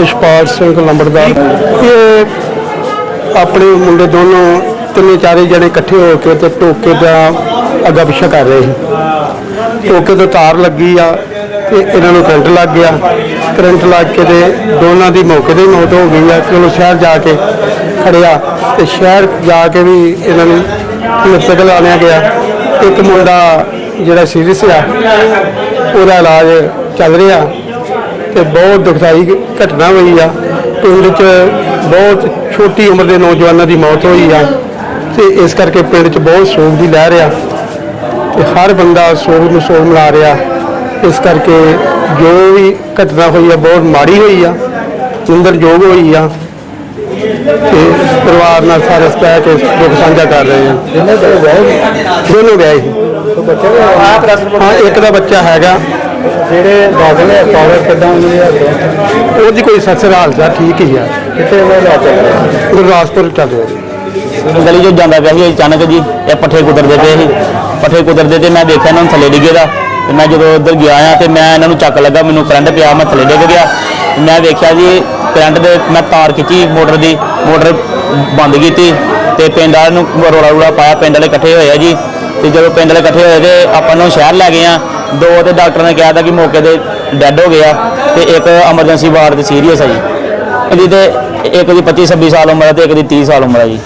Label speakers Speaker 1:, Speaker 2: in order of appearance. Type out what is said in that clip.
Speaker 1: ਇਸ਼ਪਾਲ ਸਿੰਘ ਲੰਬੜਦਾਰ। ਇਹ ਆਪਣੇ ਮੁੰਡੇ ਦੋਨੋਂ ਤਿੰਨੇ ਚਾਰੇ ਜਣੇ ਇਕੱਠੇ ਹੋ ਕੇ ਤੇ ਟੋਕੇ ਦਾ ਅੱਗਾ ਪਿੱਛਾ ਕਰ ਰਹੇ ਸੀ। ਟੋਕੇ ਤੋਂ ਤਾਰ ਲੱਗੀ ਆ ਤੇ ਇਹਨਾਂ ਨੂੰ ਕਰੰਟ ਲੱਗ ਗਿਆ। ਕਰੰਟ ਲੱਗ ਕੇ ਤੇ ਦੋਨਾਂ ਦੀ ਮੌਕੇ ਤੇ ਹੀ ਮੌਤ ਹੋ ਗਈ ਆ। ਚਲੋ ਸ਼ਹਿਰ ਜਾ ਕੇ ਖੜਿਆ ਤੇ ਸ਼ਹਿਰ ਜਾ ਕੇ ਵੀ ਇਹਨਾਂ ਨੂੰ ਮ੍ਰਿਤਕ ਲਾਣਿਆ ਗਿਆ। ਇੱਕ ਮੁੰਡਾ ਜਿਹੜਾ ਸੀਰੀਅਸ ਆ, ਉਹਦਾ ਇਲਾਜ ਚੱਲ ਰਿਹਾ। ਤੇ ਬਹੁਤ ਦੁਖਦਾਈ ਘਟਨਾ ਹੋਈ ਆ। ਪਿੰਡ 'ਚ ਬਹੁਤ ਛੋਟੀ ਉਮਰ ਦੇ ਨੌਜਵਾਨਾਂ ਦੀ ਮੌਤ ਹੋਈ ਆ ਤੇ ਇਸ ਕਰਕੇ ਪਿੰਡ 'ਚ ਬਹੁਤ ਸੋਗ ਦੀ ਲਹਿਰ ਆ ਤੇ ਹਰ ਬੰਦਾ ਸੋਗ ਨੂੰ ਸੋਗ ਮਿਲਾ ਰਿਹਾ। ਇਸ ਕਰਕੇ ਜੋ ਵੀ ਘਟਨਾ ਹੋਈ ਆ ਬਹੁਤ ਮਾੜੀ ਹੋਈ ਆ ਨਿੰਦਰਯੋਗ ਹੋਈ ਆ ਤੇ ਪਰਿਵਾਰ ਨਾਲ ਸਾਰੇ ਸਪੈ ਕੇ ਦੁੱਖ ਸਾਂਝਾ ਕਰ ਰਹੇ ਆ। ਦੋਨੋਂ ਗਏ। ਸੀ
Speaker 2: ਬੱਚੇ ਵੀ ਆਪ ਰਸ
Speaker 1: ਹਾਂ ਇੱਕ ਦਾ ਬੱਚਾ ਹੈਗਾ।
Speaker 2: ਜਿਹੜੇ ਦਾਖਲ ਹੈ ਪਾਵਰ ਕਿਦਾਂ ਹੁੰਦੀ ਹੈ?
Speaker 1: ਉਹਦੀ ਕੋਈ ਸੱਸਰ ਹਾਲ ਚਾਲ ਠੀਕ ਹੀ ਆ।
Speaker 2: ਕਿਤੇ ਉਹ ਲੈ ਚੱਲ
Speaker 1: ਗੁਰਦਾਸਪੁਰ ਚੱਲ ਰਿਹਾ ਜੀ।
Speaker 3: ਗਲੀ 'ਚ ਜਾਂਦਾ ਪਿਆ ਸੀ ਅਚਾਨਕ ਜੀ ਇਹ ਪੱਠੇ ਕੁਤਰਦੇ ਪਏ ਸੀ। ਪੱਠੇ ਕੁਤਰਦੇ ਤੇ ਮੈਂ ਦੇਖਿਆ ਇਹਨਾਂ ਨੂੰ ਥੱਲੇ ਡਿੱਗੇ ਦਾ। ਤੇ ਮੈਂ ਜਦੋਂ ਉੱਧਰ ਗਿਆ ਆ ਤੇ ਮੈਂ ਇਹਨਾਂ ਨੂੰ ਚੱਕ ਲੱਗਾ ਮੈਨੂੰ ਕਰੰਟ ਪਿਆ ਮੈਂ ਥੱਲੇ ਡਿੱਗ ਗਿਆ। ਮੈਂ ਵੇਖਿਆ ਜੀ ਕਰੰਟ ਦੇ ਮੈਂ ਤਾਰ ਖਿੱਚੀ ਮੋਟਰ ਦੀ ਮੋਟਰ ਬੰਦ ਕੀਤੀ ਤੇ ਪਿੰਡ ਵਾਲਿਆਂ ਨੂੰ ਰੋਲਾ ਰੋਲਾ ਪਾਇਆ ਪਿੰਡ ਵਾਲੇ ਇਕੱਠੇ ਹੋਏ ਆ ਜੀ। ਤੇ ਜਦੋਂ ਪਿੰਡ ਵਾਲੇ ਇਕੱਠੇ ਹੋਏ ਤੇ ਆਪਾਂ ਨੂੰ ਸ਼ਹਿਰ ਲੈ ਗਏ ਆ। ਦੋ ਤੇ ਡਾਕਟਰ ਨੇ ਕਿਹਾ ਤਾਂ ਕਿ ਮੌਕੇ ਤੇ ਡੈੱਡ ਹੋ ਗਿਆ ਤੇ ਇੱਕ ਐਮਰਜੈਂਸੀ ਵਾਰਡ ਤੇ ਸੀਰੀਅਸ ਆ ਜੀ। ਇਹਦੀ ਤੇ ਇੱਕ ਦੀ 25 26 ਸਾਲ ਉਮਰ ਹੈ ਤੇ ਇੱਕ ਦੀ 30 ਸਾਲ ਉਮਰ ਹੈ ਜੀ।